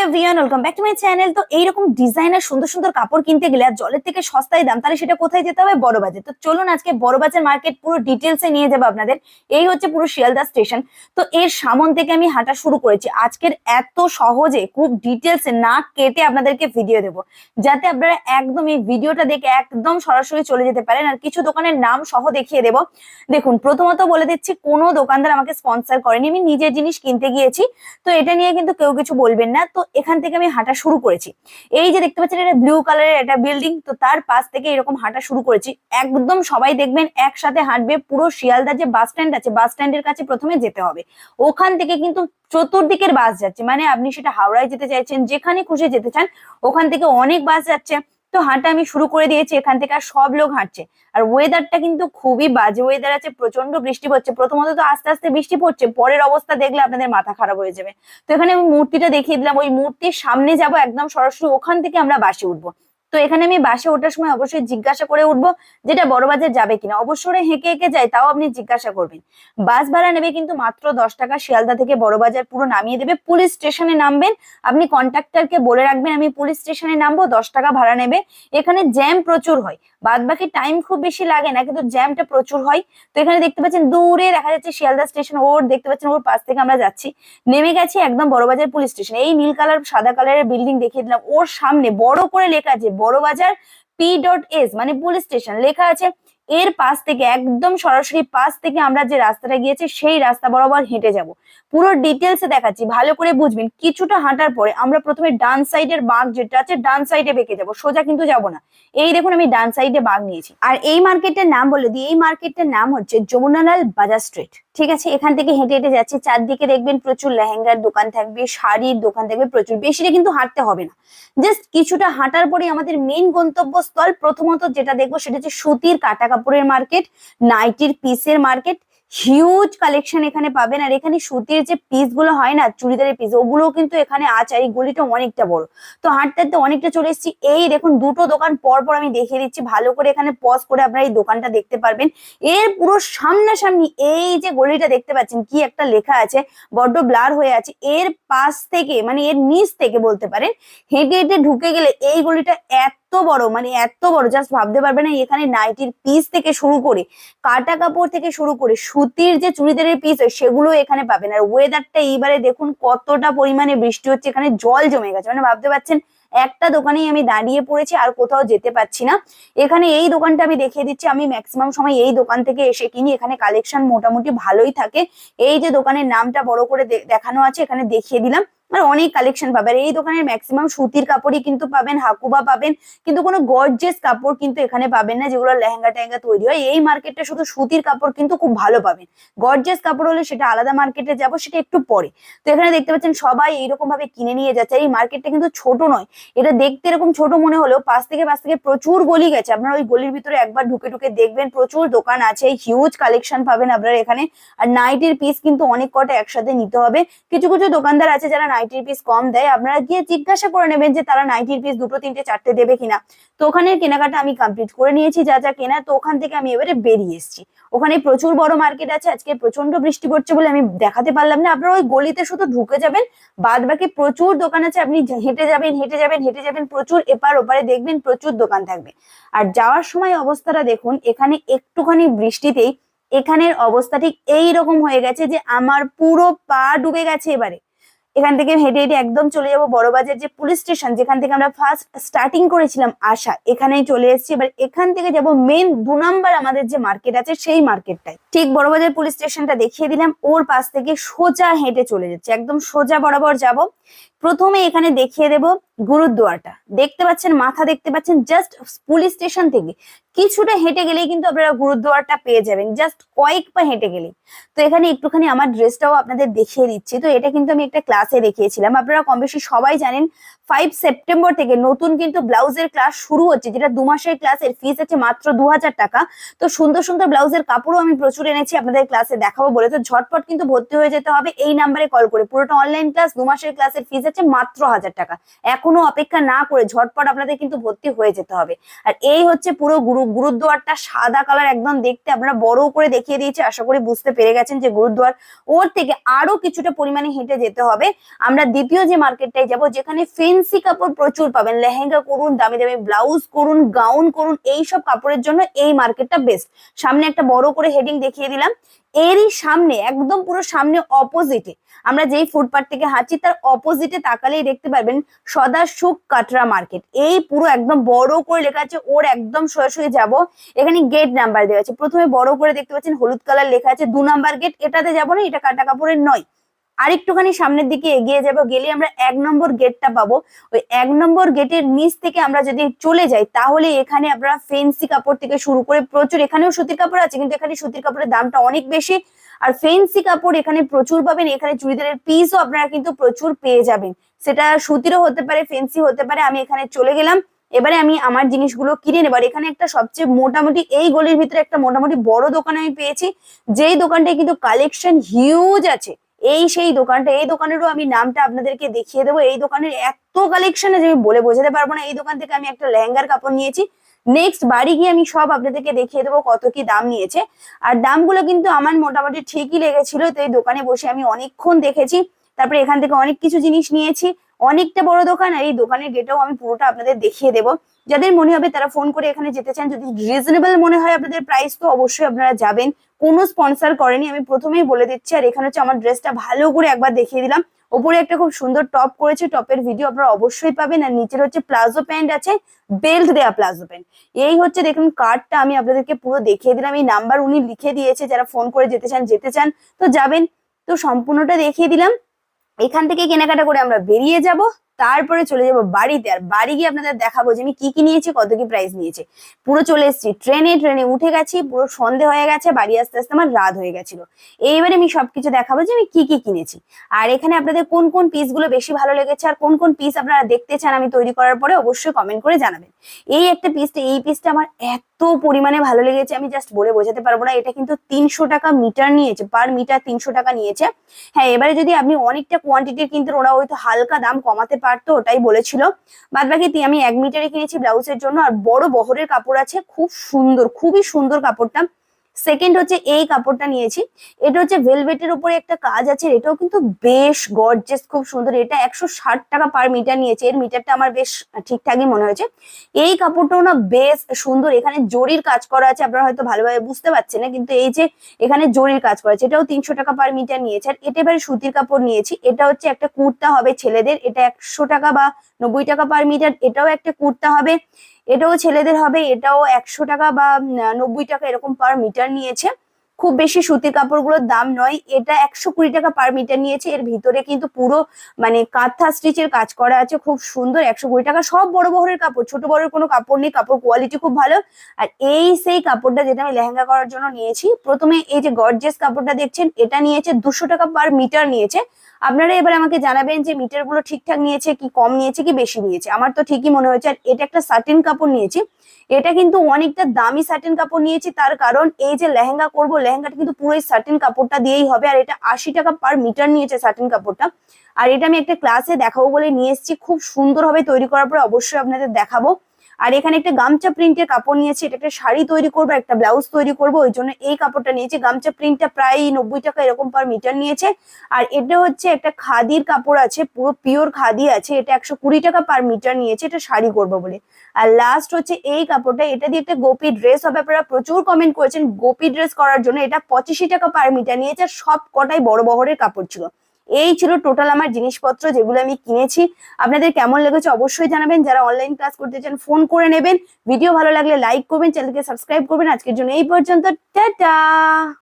Hello back channel তো এইরকম designer সুন্দর সুন্দর কাপড় গেলে আর জলের থেকে সস্তায় দাম, তাহলে সেটা কোথায় যেতে হবে? তো চলুন আজকে মার্কেট পুরো নিয়ে যাব আপনাদের। এই হচ্ছে পুরো শিয়ালদা স্টেশন তো এর থেকে আমি হাঁটা শুরু করেছি। আজকের এত সহজে খুব ডিটেলসে না কেটে আপনাদেরকে ভিডিও দেবো। যাতে আপনারা একদম এই ভিডিওটা দেখে একদম সরাসরি চলে যেতে পারেন। আর কিছু দোকানের নাম সহ দেখিয়ে দেবো। দেখুন, প্রথমত বলে দিচ্ছি, কোনো দোকানদার আমাকে স্পন্সর করেনি। আমি নিজের জিনিস কিনতে গিয়েছি। তো এটা নিয়ে কিন্তু কেউ কিছু বলবেন না। তো এখান থেকে আমি হাঁটা শুরু করেছি। এই যে দেখতে পাচ্ছেন এটা ব্লু কালারের একটা বিল্ডিং তো তার পাশ থেকে এরকম হাঁটা শুরু করেছি। একদম সবাই দেখবেন একসাথে হাঁটবে, পুরো শিয়ালদা যে বাস স্ট্যান্ড আছে বাস স্ট্যান্ডের কাছে প্রথমে যেতে হবে। ওখান থেকে কিন্তু চতুর্দিকের বাস যাচ্ছে মানে আপনি সেটা হাওড়ায় যেতে চাইছেন, যেখানে খুশি যেতে চান, ওখান থেকে অনেক বাস যাচ্ছে। তো হাঁটা আমি শুরু করে দিয়েছি, এখান থেকে আর সব লোক হাঁটছে। আর ওয়েদারটা কিন্তু খুবই বাজে ওয়েদার আছে প্রচণ্ড বৃষ্টি পড়ছে। প্রথমত তো আস্তে আস্তে বৃষ্টি পড়ছে, পরের অবস্থা দেখলে আপনাদের মাথা খারাপ হয়ে যাবে। তো এখানে আমি মূর্তিটা দেখিয়ে দিলাম, ওই মূর্তির সামনে যাব একদম সরাসরি ওখান থেকে আমরা বাসে উঠবো। তো এখানে আমি বাসে ওঠার সময় অবশ্যই জিজ্ঞাসা করে উঠবো যেটা বড় বাজার যাবে কিনা। অবশ্যই হেঁকে হেঁকে যায় তাও আপনি জিজ্ঞাসা করবেন। বাস ভাড়া নেবে কিন্তু মাত্র দশ টাকা, শিয়ালদা থেকে বড় বাজার পুরো নামিয়ে দেবে। পুলিশ স্টেশনে নামবেন, আপনি কন্ট্রাক্টরকে বলে রাখবেন, আমি পুলিশ স্টেশনে নামবো, দশ টাকা ভাড়া নেবে। এখানে জ্যাম প্রচুর হয়। বাদ বাকি টাইম খুব বেশি লাগে না, কিন্তু জ্যামটা প্রচুর হয়। তো এখানে দেখতে পাচ্ছেন, দূরে দেখা যাচ্ছে শিয়ালদা স্টেশন, ওর দেখতে পাচ্ছেন, ওর পাশ থেকে আমরা যাচ্ছি। নেমে গেছি একদম বড়বাজার পুলিশ স্টেশন। এই নীল কালার, সাদা কালারের বিল্ডিং দেখিয়ে দিলাম। ওর সামনে বড় করে লেখা আছে বড়বাজার পি ডট এস মানে পুলিশ স্টেশন লেখা আছে, এর পাশ থেকে, একদম সরাসরি পাশ থেকে আমরা যে রাস্তাটা গিয়েছি, সেই রাস্তা বরাবর হেঁটে যাব। পুরো ডিটেলসে দেখাচ্ছি, ভালো করে বুঝবেন, কিছুটা হাঁটার পরে আমরা প্রথমে ডান সাইডের বাঘ যেটা আছে, ডান সাইডে বেঁকে যাব, সোজা কিন্তু যাব না। এই দেখুন, আমি ডান সাইডে বাঘ নিয়েছি। আর এই মার্কেটের নাম বলে দিই, এই মার্কেটের নাম হচ্ছে যমুনালাল বাজার স্ট্রিট ঠিক আছে, এখান থেকে হেঁটে হেঁটে যাচ্ছে। চারদিকে দেখবেন প্রচুর লেহেঙ্গার দোকান থাকবে, শাড়ির দোকান থাকবে প্রচুর। বেশিটা কিন্তু হাঁটতে হবে না। জাস্ট কিছুটা হাঁটার পরে আমাদের মেন গন্তব্যস্থল প্রথমত যেটা দেখব সেটা হচ্ছে সুতির কাটা কাপড়ের মার্কেট নাইটির পিসের মার্কেট হিউজ কালেকশন এখানে পাবেন। আর এখানে সুতির যে পিসগুলো হয় না, চুড়িদারের পিস ওগুলো কিন্তু এখানে আছে। এই গলিটা অনেকটা বড়। তো হাঁটতে হাঁটতে অনেকটা চলে এসেছি। এই দেখুন, দুটো দোকান পর পর আমি দেখিয়ে দিচ্ছি। ভালো করে এখানে পজ করে আপনারা এই দোকানটা দেখতে পারবেন। এর পুরো সামনাসামনি এই যে গলিটা দেখতে পাচ্ছেন, কি একটা লেখা আছে, বড্ড ব্লার হয়ে আছে। এর পাশ থেকে মানে এর নিচ থেকে বলতে পারেন হেঁটে হেঁটে ঢুকে গেলে এই গলিটা এত বড় মানে এত বড় জাস্ট ভাবতে পারবে না, এখানে নাইটির পিস থেকে শুরু করে, কাটা কাপড় থেকে শুরু করে, সুতির যে চুড়িদারের পিস সেগুলো এখানে পাবেন। আর ওয়েদারটা এইবারে দেখুন কতটা পরিমাণে বৃষ্টি হচ্ছে, এখানে জল জমে গেছে। মানে ভাবতে পারছেন, একটা দোকানেই আমি দাঁড়িয়ে পড়েছি, আর কোথাও যেতে পারছি না। এখানে এই দোকানটা আমি দেখিয়ে দিচ্ছি, আমি ম্যাক্সিমাম সময় এই দোকান থেকে এসে কিনি। এখানে কালেকশন মোটামুটি ভালোই থাকে। এই যে দোকানের নামটা বড় করে দেখানো আছে, এখানে দেখিয়ে দিলাম। আর অনেক কালেকশন পাবেন। এই দোকানের ম্যাক্সিমাম সুতির কাপড়ই কিন্তু পাবেন, হাকুবা পাবেন, কিন্তু কোনো গর্জেস কাপড় কিন্তু এখানে পাবেন না, যেগুলো লেহেঙ্গা টেহেঙ্গা তৈরি হয়। এই মার্কেটে শুধু সুতির কাপড় কিন্তু খুব ভালো পাবেন। গর্জেস কাপড় হলে সেটা আলাদা মার্কেটে যাব, সেটা একটু পরে। তো এখানে দেখতে পাচ্ছেন সবাই এইরকম ভাবে কিনে নিয়ে যাচ্ছে। এই মার্কেটটা কিন্তু ছোট নয়, এটা দেখতে এরকম ছোট মনে হলেও পাশ থেকে পাশ থেকে প্রচুর গলি গেছে। আপনারা ওই গলির ভিতরে একবার ঢুকে ঢুকে দেখবেন, প্রচুর দোকান আছে হিউজ কালেকশন পাবেন আপনারা এখানে। আর নাইটির পিস কিন্তু অনেক কটা একসাথে নিতে হবে। কিছু কিছু দোকানদার আছে যারা নাইটির পিস কম দেয়, আপনারা গিয়ে জিজ্ঞাসা করে নেবেন যে তারা নাইটির পিস দুটো, তিনটে, চারটে দেবে কিনা। তো ওখানে কেনাকাটা আমি কমপ্লিট করে নিয়েছি, যা যা কেনা, তো ওখান থেকে আমি এবারে বেরিয়ে এসেছি। ওখানে প্রচুর বড় মার্কেট আছে, আজকে প্রচণ্ড বৃষ্টি পড়ছে বলে আমি দেখাতে পারলাম না। আপনারা ওই গলিতে শুধু ঢুকে যাবেন বাদ বাকি প্রচুর দোকান আছে, আপনি হেঁটে যাবেন হেঁটে যাবেন হেঁটে যাবেন, প্রচুর এপার ওপারে দেখবেন, প্রচুর দোকান থাকবে। আর যাওয়ার সময় অবস্থাটা দেখুন, এখানে একটুখানি বৃষ্টিতেই এখানের অবস্থা ঠিক এই রকম হয়ে গেছে যে আমার পুরো পা ডুবে গেছে এবারে। এখান থেকে হেঁটে হেঁটে একদম চলে যাব বড়বাজার যে পুলিশ স্টেশন যেখান থেকে আমরা ফার্স্ট স্টার্টিং করেছিলাম আসা। এখানেই চলে এসেছি। এবার এখান থেকে যাব মেন দু নাম্বার আমাদের যে মার্কেট আছে, সেই মার্কেটটাই ঠিক বড়বাজার পুলিশ স্টেশনটা দেখিয়ে দিলাম। ওর পাশ থেকে সোজা হেঁটে চলে যাচ্ছে। একদম সোজা বরাবর যাব। প্রথমে এখানে দেখিয়ে দেব গুরুদুয়ারটা দেখতে পাচ্ছেন, মাথা দেখতে পাচ্ছেন জাস্ট পুলিশ স্টেশন থেকে। কিছুটা হেঁটে গেলেই কিন্তু আপনারা গুরুদুয়ারটা পেয়ে যাবেন। জাস্ট কয়েক পা হেঁটে গেলেই। তো এখানে একটুখানি আমার ড্রেসটাও আপনাদের দেখিয়ে দিচ্ছি। তো এটা কিন্তু আমি একটা ক্লাসে দেখিয়েছিলাম। আপনারা কম বেশি সবাই জানেন ফাইভ সেপ্টেম্বর থেকে নতুন কিন্তু ব্লাউজের ক্লাস শুরু হচ্ছে, যেটা দু মাসের ক্লাসের ফিস আছে মাত্র দু হাজার টাকা। তো সুন্দর সুন্দর ব্লাউজের কাপড়ও আমি প্রচুর এনেছি, আপনাদের ক্লাসে দেখাবো বলে। তো ঝটপট কিন্তু ভর্তি হয়ে যেতে হবে। এই নাম্বারে কল করে। পুরোটা অনলাইন ক্লাস দু মাসের ক্লাসের ফিস আছে মাত্র হাজার টাকা। এখনও অপেক্ষা না করে ঝটপট আপনাদের কিন্তু ভর্তি হয়ে যেতে হবে। আর এই হচ্ছে পুরো গুরু গুরুদ্বারটা সাদা কালার একদম দেখতে আপনারা বড় করে দেখিয়ে দিয়েছি, আশা করি বুঝতে পেরে গেছেন যে গুরুদ্বার ওর থেকে আরও কিছুটা পরিমাণে হেঁটে যেতে হবে। আমরা দ্বিতীয় যে মার্কেটটায় যাব, যেখানে ফেন্সি কাপড় প্রচুর পাবেন। লেহেঙ্গা করুন, দামি দামি ব্লাউজ করুন, গাউন করুন এই সব কাপড়ের জন্য এই মার্কেটটা বেস্ট সামনে একটা বড় করে হেডিং দেখিয়ে দিলাম। এরই সামনে, একদম পুরো সামনে অপোজিটে আমরা যেই ফুটপাথ থেকে হাঁটছি, তার অপোজিটে তাকালেই দেখতে পারবেন সদা সুখ কাটরা মার্কেট। এই পুরো একদম বড় করে লেখা আছে, ওর একদম সরাসরি যাব। এখানে গেট নাম্বার দেওয়া আছে। প্রথমে বড় করে দেখতে পাচ্ছেন, হলুদ কালার লেখা আছে, দু নাম্বার গেট এটাতে যাব না, এটা কাটা কাপড়ের নয়। আরেকটুখানি সামনের দিকে এগিয়ে যাব, গেলে আমরা এক নম্বর গেটটা পাবো। ওই এক নম্বর গেটের নিচ থেকে আমরা যদি চলে যাই, তাহলে এখানে আপনারা ফেন্সি কাপড় থেকে শুরু করে প্রচুর, এখানেও সুতির কাপড় আছে, কিন্তু এখানে সুতির কাপড়ের দামটা অনেক বেশি। আর ফেন্সি কাপড় এখানে প্রচুর পাবেন, এখানে চুড়িদারের পিসও আপনারা কিন্তু প্রচুর পেয়ে যাবেন। সেটা সুতিরও হতে পারে ফেন্সি হতে পারে, আমি এখানে চলে গেলাম। এবারে আমি আমার জিনিসগুলো কিনে নেবার এখানে একটা সবচেয়ে মোটামুটি, এই গলির ভিতরে একটা মোটামুটি বড় দোকান আমি পেয়েছি। যেই দোকানটায় কিন্তু কালেকশন হিউজ আছে এই সেই দোকানটা, এই দোকানেরও আমি নামটা আপনাদেরকে দেখিয়ে দেবো। এই দোকানের এত কালেকশন আছে, আমি বলে বোঝাতে পারব না। এই দোকান থেকে আমি একটা লেহেঙ্গার কাপড় নিয়েছি। নেক্সট বাড়ি গিয়ে আমি সব আপনাদেরকে দেখিয়ে দেবো কত কি দাম নিয়েছে। আর দামগুলো কিন্তু আমার মোটামুটি ঠিকই লেগেছিল। তো এই দোকানে বসে আমি অনেকক্ষণ দেখেছি। তারপরে এখান থেকে অনেক কিছু জিনিস নিয়েছি। অনেকটা বড় দোকান, আর এই দোকানের গেটেও আমি পুরোটা আপনাদের দেখিয়ে দেবো। যাদের মনে হবে তারা ফোন করে এখানে যেতে চান, যদি রিজনেবল মনে হয় আপনাদের প্রাইস তো অবশ্যই আপনারা যাবেন। কোনো স্পন্সর করেনি, আমি প্রথমেই বলে দিচ্ছি, আর এখানে হচ্ছে আমার ড্রেসটা ভালো করে একবার দেখিয়ে দিলাম। ওপরে একটা খুব সুন্দর টপ করেছে টপের ভিডিও আপনারা অবশ্যই পাবেন। আর নিচের হচ্ছে প্লাজো প্যান্ট আছে বেল্ট দেয়া প্লাজো প্যান্ট। এই হচ্ছে দেখুন কার্ডটা আমি আপনাদেরকে পুরো দেখিয়ে দিলাম। এই নাম্বার উনি লিখে দিয়েছে, যারা ফোন করে যেতে চান যেতে চান, তো যাবেন। তো সম্পূর্ণটা দেখিয়ে দিলাম। এখান থেকে কেনাকাটা করে আমরা বেরিয়ে যাব। তারপরে চলে যাব বাড়িতে। আর বাড়ি গিয়ে আপনাদের দেখাবো যে আমি কি কি নিয়েছি, কত কি প্রাইস নিয়েছে। পুরো চলে এসেছি ট্রেনে ট্রেনে উঠে গেছি, পুরো সন্ধে হয়ে গেছে, বাড়ি আসতে আসতে আমার রাত হয়ে গেছিল। এইবারে আমি সবকিছু দেখাবো যে আমি কি কি কিনেছি। আর এখানে আপনাদের কোন কোন পিসগুলো বেশি ভালো লেগেছে, আর কোন কোন পিস আপনারা দেখতে চান আমি তৈরি করার পরে অবশ্যই কমেন্ট করে জানাবেন। এই একটা পিসটা এই পিসটা আমার এত পরিমাণে ভালো লেগেছে, আমি জাস্ট বলে বোঝাতে পারব না, এটা কিন্তু তিনশো টাকা মিটার নিয়েছে পার মিটার তিনশো টাকা নিয়েছে। হ্যাঁ এবারে যদি আপনি অনেকটা কোয়ান্টিটির কিন্তু ওরা হয়তো হালকা দাম কমাতে পারতো, ওটাই বলেছিল। বাদ বাকি আমি এক মিটারে কিনেছি ব্লাউজের জন্য, আর বড় বহরের কাপড় আছে, খুব সুন্দর, খুবই সুন্দর কাপড়টা। সেকেন্ড হচ্ছে এই কাপড়টা নিয়েছি। এটা হচ্ছে ভেলভেটের উপরে একটা কাজ আছে এটাও কিন্তু বেশ গর্জেস খুব সুন্দর। এটা একশো ষাট টাকা পার মিটার নিয়েছে, এর মিটারটা আমার বেশ ঠিকঠাকই মনে হয়েছে। এই কাপড়টাও না বেশ সুন্দর, এখানে জরির কাজ করা আছে, আপনারা হয়তো ভালোভাবে বুঝতে পারছেন না, কিন্তু এই যে এখানে জরির কাজ করা আছে, এটাও তিনশো টাকা পার মিটার নিয়েছে। আর এটা এবারে সুতির কাপড় নিয়েছি, এটা হচ্ছে একটা কুর্তা হবে ছেলেদের, এটা একশো টাকা বা নব্বই টাকা পার মিটার এটাও একটা কুর্তা হবে। এটাও ছেলেদের হবে, এটাও একশো টাকা বা নব্বই টাকা এরকম পার মিটার নিয়েছে। খুব বেশি সুতির কাপড়গুলোর দাম নয়, এটা একশো কুড়ি টাকা পার মিটার নিয়েছে। এর ভিতরে কিন্তু পুরো মানে কাঁথা স্টিচের কাজ করা আছে, খুব সুন্দর, একশো কুড়ি টাকা। সব বড় বহরের কাপড়, ছোট বড়ের কোনো কাপড় নেই, কাপড় কোয়ালিটি খুব ভালো। আর এই সেই কাপড়টা যেটা আমি লেহেঙ্গা করার জন্য নিয়েছি, প্রথমে এই যে গর্জেস কাপড়টা দেখছেন, এটা নিয়েছে দুশো টাকা পার মিটার নিয়েছে। আপনারা এবার আমাকে জানাবেন যে মিটারগুলো ঠিকঠাক নিয়েছে, কি কম নিয়েছে, কি বেশি নিয়েছে। আমার তো ঠিকই মনে হয়েছে, আর এটা একটা সার্টেন কাপড় নিয়েছি। এটা কিন্তু অনেকটা দামি সার্টেন কাপড় নিয়েছি, তার কারণ এই যে লেহেঙ্গা করব, লেহেঙ্গাটা কিন্তু পুরো সার্টেন কাপড়টা দিয়েই হবে, আর এটা আশি টাকা পার মিটার নিয়েছে সার্টেন কাপড়টা। আর এটা আমি একটা ক্লাসে দেখাবো বলে নিয়ে এসেছি, খুব সুন্দর সুন্দরভাবে তৈরি করার পরে অবশ্যই আপনাদের দেখাবো। আর এখানে একটা গামছা প্রিন্টের কাপড় নিয়েছি, এটা একটা শাড়ি তৈরি করব, একটা ব্লাউজ তৈরি করব, ওই জন্য এই কাপড়টা নিয়েছি। গামছা প্রিন্টটা প্রায় নব্বই টাকা এরকম পার মিটার নিয়েছে। আর এটা হচ্ছে একটা খাদির কাপড় আছে, পুরো পিওর খাদি আছে, এটা একশো কুড়ি টাকা পার মিটার নিয়েছে, এটা শাড়ি করব বলে। আর লাস্ট হচ্ছে এই কাপড়টা, এটা দিয়ে একটা গোপি ড্রেস হবে। আপনারা প্রচুর কমেন্ট করেছেন গোপি ড্রেস করার জন্য, এটা পঁচিশি টাকা পার মিটার নিয়েছে সব কটাই বড় বহরের কাপড় ছিল। এই ছিল টোটাল আমার জিনিসপত্র যেগুলো আমি কিনেছি। আপনাদের কেমন লেগেছে অবশ্যই জানাবেন। যারা অনলাইন ক্লাস করতে চান ফোন করে নেবেন। ভিডিও ভালো লাগলে লাইক করবেন চ্যানেলকে সাবস্ক্রাইব করবেন। আজকের জন্য এই পর্যন্ত, টাটা!